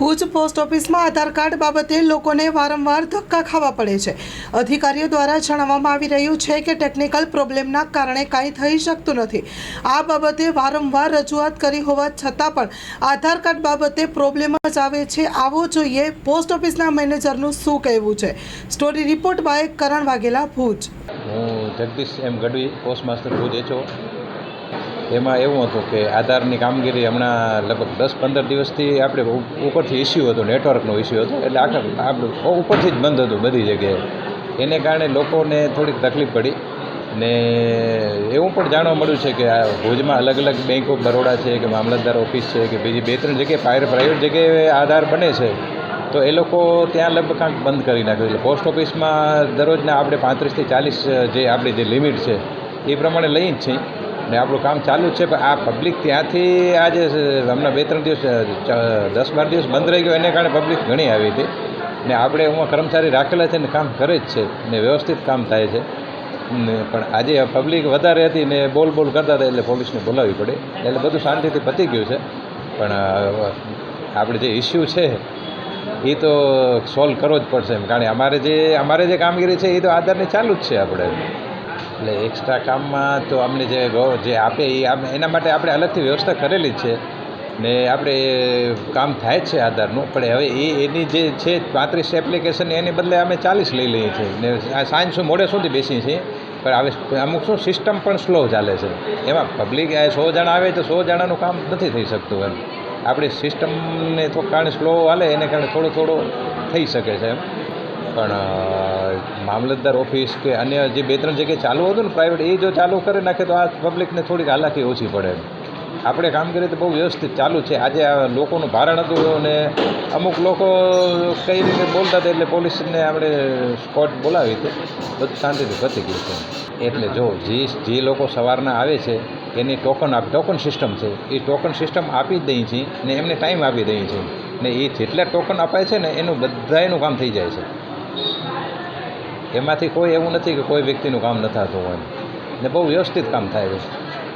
Bhuj post ઓફિસમાં આધાર card બાબતે લોકોને વારંવાર ધક્કા ખાવા પડે છે. અધિકારીઓ દ્વારા જણાવવામાં આવી રહ્યું છે કે ટેકનિકલ પ્રોબ્લેમના કારણે કાંઈ થઈ શકતું નથી. આ બાબતે વારંવાર રજૂઆત કરી હોવા છતાં પણ આધાર કાર્ડ બાબતે પ્રોબ્લેમ જ આવે છે. આવો જોઈએ પોસ્ટ ઓફિસના મેનેજરનું શું કહેવું છે. Story report by Karan Vaghela, Bhuj. હું Jagdish M Gadhvi post master Bhuj H O એવું હતું કે આધારની કામગીરી હમણાં લગભગ દસ પંદર દિવસથી આપણે ઉપરથી ઇસ્યુ હતો નેટવર્કનો ઇસ્યુ હતો, એટલે આખા આપણું ઉપરથી જ બંધ હતું બધી જગ્યાએ. એને કારણે લોકોને થોડીક તકલીફ પડી ને એવું પણ જાણવા મળ્યું છે કે આ ભુજમાં અલગ અલગ બેંક ઓફ બરોડા છે કે મામલતદાર ઓફિસ છે કે બીજી બે ત્રણ જગ્યાએ પાયર પ્રાઇવેટ જગ્યાએ આધાર બને છે, તો એ લોકો ત્યાં લગભગ કાંઈક બંધ કરી નાખ્યું એટલે પોસ્ટ ઓફિસમાં દરરોજના આપણે પાંત્રીસથી ચાલીસ જે આપણી જે લિમિટ છે, એ પ્રમાણે લઈ જ છીએ. ને આપણું કામ ચાલુ જ છે, પણ આ પબ્લિક ત્યાંથી આજે હમણાં બે ત્રણ દિવસ દસ બાર દિવસ બંધ રહી ગયો, એને કારણે પબ્લિક ઘણી આવી હતી. ને આપણે હું કર્મચારી રાખેલા છે ને કામ કરે જ છે, ને વ્યવસ્થિત કામ થાય છે. ને પણ આજે પબ્લિક વધારે હતી ને બોલ બોલ કરતા હતા એટલે પોલીસને બોલાવવી પડે. એટલે બધું શાંતિથી પતી ગયું છે. પણ આપણે જે ઇસ્યુ છે એ તો સોલ્વ કરવો જ પડશે એમ. કારણ કે અમારે જે અમારે જે કામગીરી છે એ તો આધારની ચાલુ જ છે આપણે. એટલે એક્સ્ટ્રા કામમાં તો અમને જે જે આપે એ આમ- એના માટે આપણે અલગથી વ્યવસ્થા કરેલી છે. ને આપણે કામ થાય છે આધારનું, પણ હવે એ, એની જે છે પાંત્રીસ એપ્લિકેશન એની બદલે અમે ચાલીસ લઈ લઈએ છીએ. ને સાંજ શું મોડે સુધી બેસીએ છીએ, પણ હવે અમુક શું સિસ્ટમ પણ સ્લો ચાલે છે. એમાં પબ્લિક સો જણા આવે તો સો જણાનું કામ નથી થઈ શકતું એમ. આપણી સિસ્ટમને તો કારણે સ્લો હાલે, એને કારણે થોડું થોડું થઈ શકે છે એમ. પણ મામલતદાર ઓફિસ કે અન્ય જે બે ત્રણ જગ્યાએ ચાલુ હતું ને પ્રાઇવેટ એ જો ચાલુ કરી નાખે તો આ પબ્લિકને થોડીક હાલાકી ઓછી પડે. આપણે કામગીરી તો બહુ વ્યવસ્થિત ચાલુ છે. આજે આ લોકોનું ભારણ હતું અને અમુક લોકો કઈ રીતે બોલતા હતા એટલે પોલીસને આપણે સ્કોટ બોલાવી હતી. બધું શાંતિથી પતી ગયું છે. એટલે જો જે જે લોકો સવારના આવે છે, એની ટોકન આપ ટોકન સિસ્ટમ છે. એ ટોકન સિસ્ટમ આપી દઈએ છીએ ને એમને ટાઈમ આપી દઈએ છીએ. ને એ જેટલા ટોકન અપાય છે ને એનું બધાયનું કામ થઈ જાય છે. એમાંથી કોઈ એવું નથી કે કોઈ વ્યક્તિનું કામ ન થતું હોય. ને બહુ વ્યવસ્થિત કામ થાય છે.